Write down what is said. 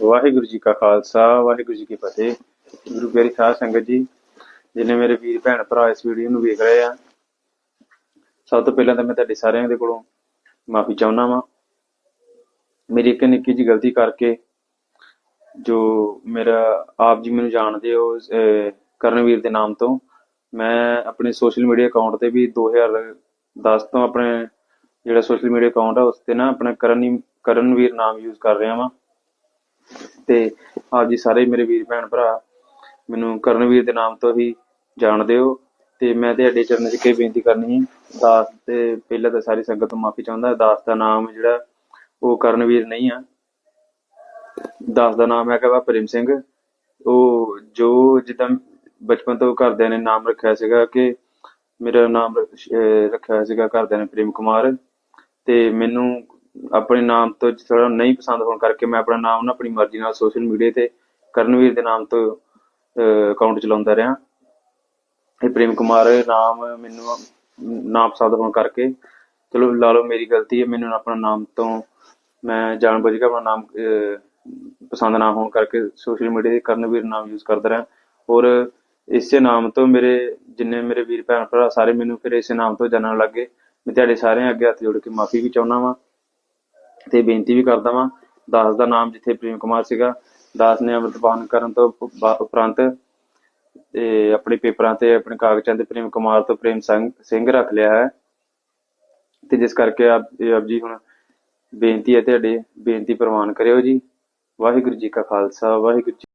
ਵਾਹਿਗੁਰੂ ਜੀ ਕਾ ਖਾਲਸਾ, ਵਾਹਿਗੁਰੂ ਜੀ ਕੀ ਫਤਿਹ। ਗੁਰੂ ਪਿਆਰੀ ਸਾਧ ਸੰਗਤ ਜੀ, ਜਿਨੇ ਮੇਰੇ ਵੀਰ, ਭੈਣ, ਭਰਾ ਇਸ ਵੀਡੀਓ ਨੂੰ ਵੇਖ ਰਹੇ ਆ, ਸਭ ਤੋਂ ਪਹਿਲਾਂ ਤਾਂ ਮੈਂ ਤੁਹਾਡੇ ਸਾਰਿਆਂ ਦੇ ਕੋਲੋਂ ਮਾਫੀ ਚਾਹੁੰਦਾ ਵਾਂ। ਮੇਰੀ ਇੱਕ ਨਿੱਕੀ ਜਿਹੀ ਗਲਤੀ ਕਰਕੇ ਜੋ ਮੇਰਾ ਆਪ ਜੀ ਮੈਨੂੰ ਜਾਣਦੇ ਹੋ ਕਰਨਵੀਰ ਦੇ ਨਾਮ ਤੋਂ, ਮੈਂ ਆਪਣੇ ਸੋਸ਼ਲ ਮੀਡੀਆ ਅਕਾਊਂਟ ਤੇ ਵੀ 2010 ਤੋਂ ਆਪਣੇ ਜਿਹੜਾ ਸੋਸ਼ਲ ਮੀਡੀਆ ਅਕਾਊਂਟ ਆ, ਉਸ ਤੇ ਨਾ ਆਪਣਾ ਕਰਨ, ਕਰਨਵੀਰ ਨਾਮ ਯੂਜ਼ ਕਰ ਰਿਹਾ ਵਾਂ। ਤੇ ਆਪ ਜੀ ਸਾਰੇ ਮੇਰੇ ਵੀਰ ਭੈਣ ਭਰਾ ਮੈਨੂੰ ਕਰਨਵੀਰ ਦੇ ਨਾਮ ਤੋਂ ਹੀ ਜਾਣਦੇ ਹੋ ਤੇ ਮੈਂ ਤੁਹਾਡੇ ਚਰਨਾਂ 'ਚ ਕਈ ਬੇਨਤੀ ਕਰਨੀ ਹੈ, ਦਾਸ ਤੇ ਪਹਿਲਾਂ ਤਾਂ ਸਾਰੀ ਸੰਗਤ ਤੋਂ ਮਾਫੀ ਚਾਹੁੰਦਾ, ਦਾਸ ਦਾ ਨਾਮ ਜਿਹੜਾ ਉਹ ਕਰਨਵੀਰ ਨਹੀਂ ਆ। ਦਾਸ ਦਾ ਨਾਮ ਹੈਗਾ ਵਾ ਪ੍ਰੇਮ ਸਿੰਘ। ਉਹ ਜੋ ਜਿੱਦਾਂ ਬਚਪਨ ਤੋਂ ਘਰਦਿਆਂ ਨੇ ਨਾਮ ਰੱਖਿਆ ਸੀਗਾ ਕਿ ਮੇਰਾ ਨਾਮ ਰੱਖਿਆ ਸੀਗਾ ਘਰਦਿਆਂ ਨੇ ਪ੍ਰੇਮ ਕੁਮਾਰ ਤੇ ਮੈਨੂੰ ਆਪਣੇ ਨਾਮ ਤੋਂ ਥੋੜਾ ਨਹੀਂ ਪਸੰਦ ਹੋਣ ਕਰਕੇ ਮੈਂ ਆਪਣਾ ਨਾਮ ਨਾ ਆਪਣੀ ਮਰਜ਼ੀ ਨਾਲ ਸੋਸ਼ਲ ਮੀਡੀਆ ਤੇ ਕਰਨਵੀਰ ਦੇ ਨਾਮ ਤੋਂ ਅਕਾਊਂਟ ਚਲਾਉਂਦਾ ਰਿਹਾ। ਇਹ ਪ੍ਰੇਮ ਕੁਮਾਰ ਨਾਮ ਮੈਨੂੰ ਨਾ ਪਸੰਦ ਹੋਣ ਕਰਕੇ, ਚਲੋ ਲਾ ਲਓ ਮੇਰੀ ਗਲਤੀ ਹੈ, ਮੈਨੂੰ ਆਪਣਾ ਨਾਮ ਤੋਂ ਮੈਂ ਜਾਣਬੁੱਝ ਕੇ ਆਪਣਾ ਨਾਮ ਪਸੰਦ ਨਾ ਹੋਣ ਕਰਕੇ ਸੋਸ਼ਲ ਮੀਡੀਆ ਤੇ ਕਰਨਵੀਰ ਨਾਮ ਯੂਜ਼ ਕਰਦਾ ਰਿਹਾ। ਔਰ ਇਸੇ ਨਾਮ ਤੋਂ ਮੇਰੇ ਜਿੰਨੇ ਮੇਰੇ ਵੀਰ ਭੈਣ ਭਰਾ ਸਾਰੇ ਮੈਨੂੰ ਫਿਰ ਇਸੇ ਨਾਮ ਤੋਂ ਜਾਣਨ ਲੱਗੇ ਮੈਂ ਤੁਹਾਡੇ ਸਾਰਿਆਂ ਅੱਗੇ ਹੱਥ ਜੋੜ ਕੇ ਮਾਫੀ ਵੀ ਚਾਹੁੰਦਾ ਵਾਂ। ਤੇ ਬੇਨਤੀ ਵੀ ਕਰਦਾ ਵਾਂ, ਦਾਸ ਦਾ ਨਾਮ ਜਿੱਥੇ ਪ੍ਰੇਮ ਕੁਮਾਰ ਸੀਗਾ, ਦਾਸ ਨੇ ਅੰਮ੍ਰਿਤਪਾਨ ਕਰਨ ਤੋਂ ਉਪਰੰਤ ਤੇ ਆਪਣੇ ਪੇਪਰਾਂ ਤੇ ਆਪਣੇ ਕਾਗਜ਼ਾਂ ਤੇ ਪ੍ਰੇਮ ਕੁਮਾਰ ਤੋਂ ਪ੍ਰੇਮ ਸਿੰਘ ਸਿੰਘ ਰੱਖ ਲਿਆ ਹੈ। ਤੇ ਜਿਸ ਕਰਕੇ ਆਪ ਆਪ ਜੀ ਹੁਣ ਬੇਨਤੀ ਹੈ ਤੁਹਾਡੇ, ਬੇਨਤੀ ਪ੍ਰਵਾਨ ਕਰਿਓ ਜੀ। ਵਾਹਿਗੁਰੂ ਜੀ ਕਾ ਖਾਲਸਾ, ਵਾਹਿਗੁਰੂ ਜੀ